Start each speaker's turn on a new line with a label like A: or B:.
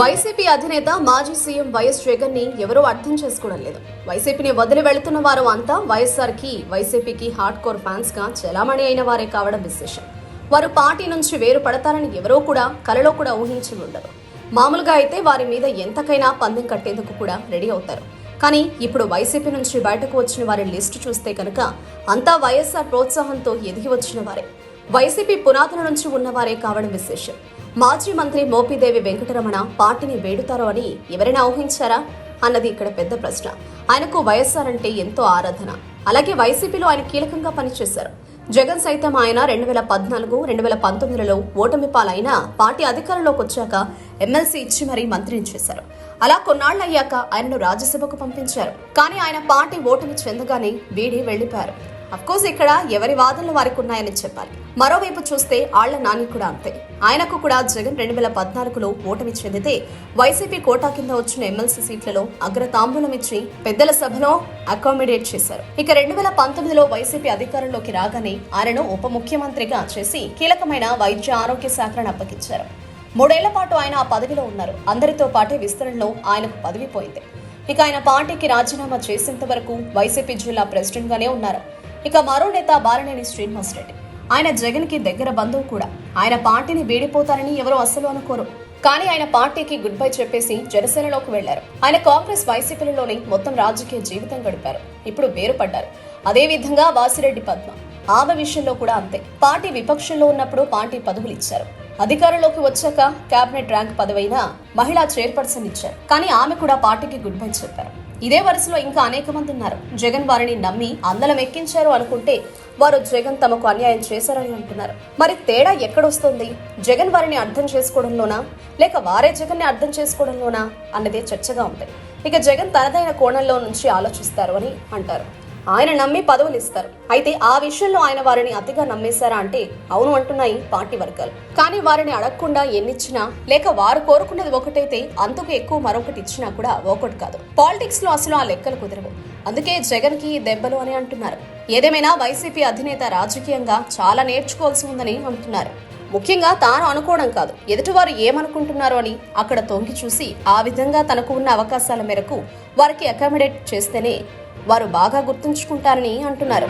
A: YCP అధినేత మాజీ CM YS జగన్ని ఎవరూ అర్థం చేసుకోవడం లేదు. వైసీపీని వదిలి వెళుతున్న వారు అంతా వైఎస్ఆర్కి వైసీపీకి హార్డ్ కోర్ ఫ్యాన్స్గా చెలామణి అయిన వారే కావడం విశేషం. వారు పార్టీ నుంచి వేరు పడతారని ఎవరో కూడా కలలో కూడా ఊహించి ఉండరు. మామూలుగా అయితే వారి మీద ఎంతకైనా పందెం కట్టేందుకు కూడా రెడీ అవుతారు. కానీ ఇప్పుడు వైసీపీ నుంచి బయటకు వచ్చిన వారి లిస్టు చూస్తే కనుక అంతా వైఎస్ఆర్ ప్రోత్సాహంతో ఎదిగి వచ్చిన వారే. వైసీపీ పునాదుల నుంచి ఉన్నవారే కావడం విశేషం. మాజీ మంత్రి మోపిదేవి వెంకటరమణ పార్టీని వేడుతారో అని ఎవరైనా ఊహించారా? అన్నది ఇక్కడ పెద్ద ప్రశ్న. ఆయనకు వైఎస్ఆర్ అంటే ఎంతో ఆరాధన. అలాగే వైసీపీలో ఆయన కీలకంగా పనిచేశారు. జగన్ సైతం ఆయన రెండు వేల పద్నాలుగు రెండు వేల పంతొమ్మిదిలో ఓటమి పాలైన పార్టీ అధికారంలోకి వచ్చాక ఎమ్మెల్సీ ఇచ్చి మరీ మంత్రిని చేశారు. అలా కొన్నాళ్ళు అయ్యాక ఆయనను రాజ్యసభకు పంపించారు. కానీ ఆయన పార్టీ ఓటమి చెందగానే వీడి వెళ్ళిపోయారు అఫ్కోర్స్ ఇక్కడ ఎవరి వాదనలు వారికి ఉన్నాయని చెప్పాలి. మరోవైపు చూస్తే ఆళ్ళ నాని కూడా అంతే. ఆయనకు కూడా జగన్ రెండు వేల పద్నాలుగులో ఓటమి చెందితే వైసీపీ కోటా కింద వచ్చిన ఎమ్మెల్సీ సీట్లలో అగ్రతాంబూలం ఇచ్చి పెద్దల సభలో అకామిడేట్ చేశారు. ఇక రెండు వేల పంతొమ్మిదిలో వైసీపీ అధికారంలోకి రాగానే ఆయనను ఉప ముఖ్యమంత్రిగా చేసి కీలకమైన వైద్య ఆరోగ్య శాఖలను అప్పగించారు. మూడేళ్ళ పాటు ఆయన ఆ పదవిలో ఉన్నారు. అందరితో పాటే విస్తరణలో ఆయనకు పదవి పోయింది. ఇక ఆయన పార్టీకి రాజీనామా చేసేంత వరకు వైసీపీ జిల్లా ప్రెసిడెంట్ గానే ఉన్నారు. ఇక మరో నేత బాలినేని శ్రీనివాస్ రెడ్డి. ఆయన జగన్కి దగ్గర బంధువు కూడా. ఆయన పార్టీని వీడిపోతారని ఎవరూ అస్సలు అనుకోరు. కానీ ఆయన పార్టీకి గుడ్ బై చెప్పేసి జనసేనలోకి వెళ్ళారు ఆయన కాంగ్రెస్ వైసీపీలలోనే మొత్తం రాజకీయ జీవితం గడిపారు. ఇప్పుడు వేరుపడ్డారు. అదే విధంగా వాసిరెడ్డి పద్మ. ఆమె విషయంలో కూడా అంతే. పార్టీ విపక్షంలో ఉన్నప్పుడు పార్టీ పదవులు ఇచ్చారు. అధికారంలోకి వచ్చాక కేబినెట్ ర్యాంక్ పదవైన మహిళా చైర్పర్సన్ ఇచ్చారు. కానీ ఆమె కూడా పార్టీకి గుడ్ బై చెప్పారు. ఇదే వరుసలో ఇంకా అనేక మంది ఉన్నారు. జగన్ వారిని నమ్మి అందలం ఎక్కించారు అనుకుంటే వారు జగన్ తమకు అన్యాయం చేశారని అంటున్నారు. మరి తేడా ఎక్కడొస్తుంది? జగన్ వారిని అర్థం చేసుకోవడంలోనా? లేక వారే జగన్ని అర్థం చేసుకోవడంలోనా? అన్నదే చర్చగా ఉంది. ఇక జగన్ తనదైన కోణంలో నుంచి ఆలోచిస్తారు అని అంటారు. ఆయన నమ్మి పదవులు ఇస్తారు అయితే ఆ విషయంలో ఆయన వారిని అతిగా నమ్మేశారా అంటే అవును అంటున్నాయి పార్టీ వర్గాలు. కానీ వారిని అడగకుండా ఎన్నిచ్చినా లేక వారు కోరుకున్నది ఒకటైతే అంతకు ఎక్కువ మరొకటి ఇచ్చినా కూడా ఒకటి కాదు. పాలిటిక్స్లో అసలు ఆ లెక్కలు కుదరవు. అందుకే జగన్కి దెబ్బలు అని అంటున్నారు. ఏదేమైనా వైసీపీ అధినేత రాజకీయంగా చాలా నేర్చుకోవాల్సి ఉందని అంటున్నారు. ముఖ్యంగా తాను అనుకోవడం కాదు. ఎదుటివారు ఏమనుకుంటున్నారు అని అక్కడ తొంగి చూసి ఆ విధంగా తనకు ఉన్న అవకాశాల మేరకు వారికి అకామిడేట్ చేస్తేనే వారు బాగా గుర్తుంచుకుంటారని అంటున్నారు.